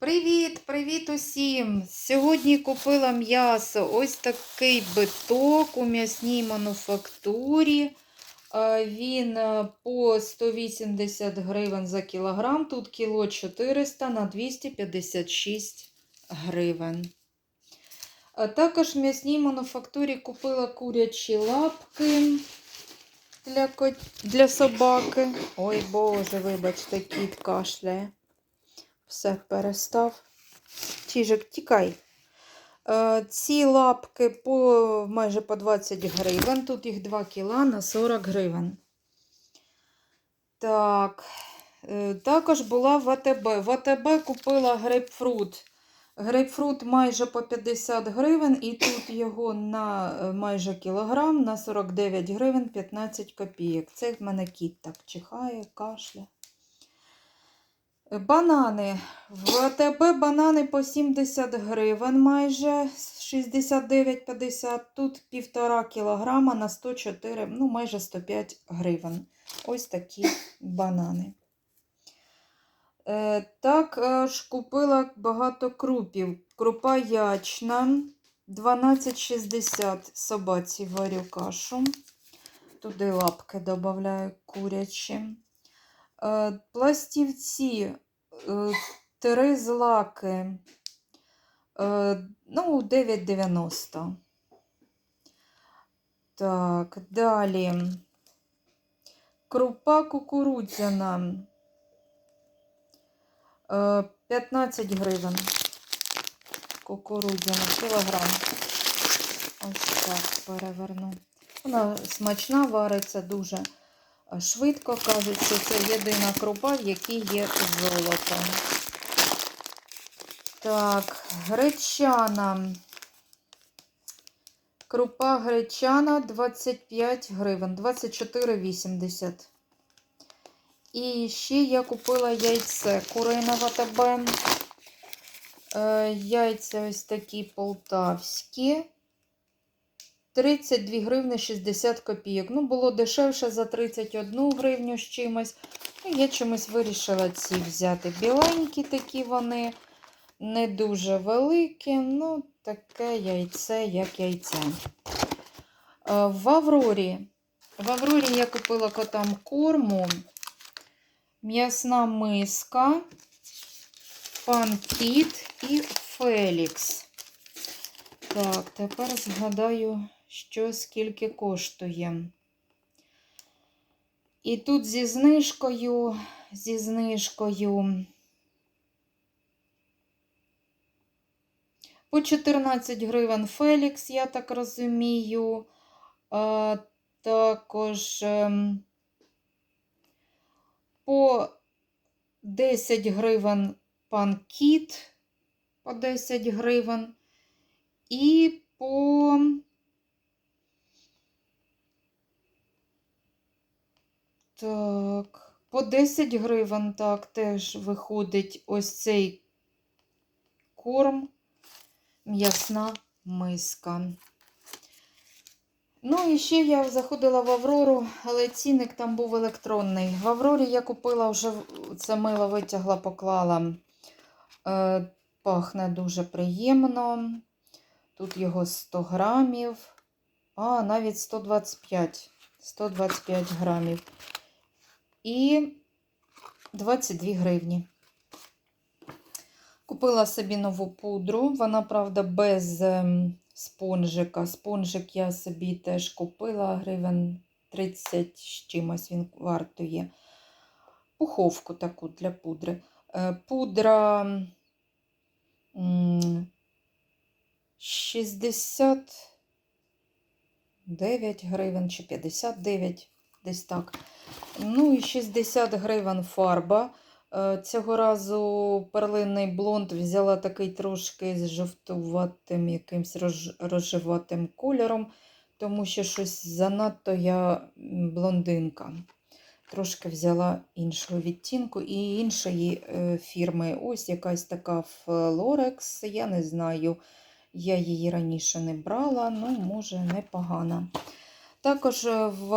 Привіт, привіт усім! Сьогодні купила м'ясо. Ось такий биток у м'ясній мануфактурі. Е, Він е, по 180 гривень за кілограм. Тут кіло 400 на 256 гривень. Е, Також в м'ясній мануфактурі купила курячі лапки для, кот... для собаки. Ой Боже, вибачте, кіт кашляє. Все, перестав. Чижик, тікай. Е, ці лапки по майже по 20 гривень. Тут їх 2 кіла на 40 гривень. Так. Е, також була в АТБ. В АТБ купила грейпфрут. Грейпфрут майже по 50 гривень, і тут його на е, майже кілограм на 49 гривень 15 копійок. Це в мене кіт так чихає, кашля. Банани. В АТБ банани по 70 гривень майже 69,50. Тут півтора кілограма на 104, ну майже 105 гривень. Ось такі банани. Е, також купила багато крупів. Крупа ячна 12,60 собаці варю кашу. Туди лапки додаю курячі. Е, Пластівці, е, три злаки, е, ну, 9,90. Так, далі. Крупа кукурудзяна. е, 15 гривень. Кукурудзяна, кілограм. Ось так переверну. Вона смачна, вариться дуже швидко. Кажуть, що це єдина крупа, в якій є золото. Так, гречана. Крупа гречана 25 гривень, 24,80. І ще я купила яйце курине в АТБ. Е, Яйця ось такі полтавські. 32 гривни 60 копійок. Ну, було дешевше за 31 гривню з чимось. Ну, Я чомусь вирішила ці взяти. Біленькі такі вони, не дуже великі. Ну, таке яйце, як яйце. Е, В Аврорі. В Аврорі я купила котам корму. М'ясна миска, пан Кіт і Фелікс. Так, тепер згадаю, що скільки коштує. І тут зі знижкою, зі знижкою. По 14 гривень Фелікс, я так розумію. А, також ем, по 10 гривень пан Кіт, по 10 гривень. І по так, по 10 гривень так теж виходить ось цей корм, м'ясна миска. Ну, і ще я заходила в Аврору, але цінник там був електронний. В Аврорі я купила вже це мило витягла, поклала. Е, пахне дуже приємно. Тут його 100 грамів, а навіть 125 125 грамів. І 22 гривні. Купила собі нову пудру. Вона, правда, без ем, спонжика. Спонжик я собі теж купила гривень 30 з чимось він вартує. Пуховку таку для пудри. Е, Пудра. 69 гривень чи 59, десь так. Ну і 60 гривень фарба. Е, Цього разу перлинний блонд взяла такий трошки з жовтуватим, якимсь рожеватим кольором, тому що щось занадто я блондинка. Трошки взяла іншого відтінку і іншої е, фірми. Ось якась така Florex, я не знаю. Я її раніше не брала, ну, може, непогана. Також е, в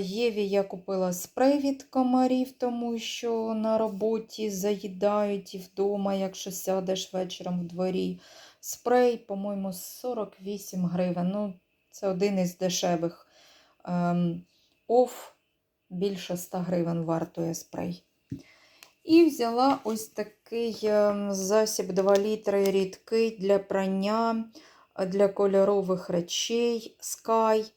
Єві я купила спрей від комарів, тому що на роботі заїдають і вдома, якщо сядеш вечором в дворі. Спрей, по-моєму, 48 гривень. Ну, це один із дешевих. Ем, Оф більше 100 гривень вартує спрей. І взяла ось такий ем, засіб 2 літри рідкий для прання, для кольорових речей Sky.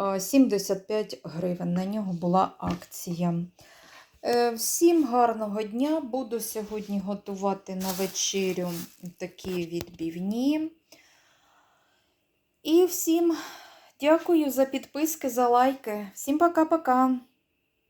Е, 75 гривень. На нього була акція. Е, Всім гарного дня. Буду сьогодні готувати на вечерю такі відбівні. І всім дякую за підписки, за лайки. Всім пока-пока.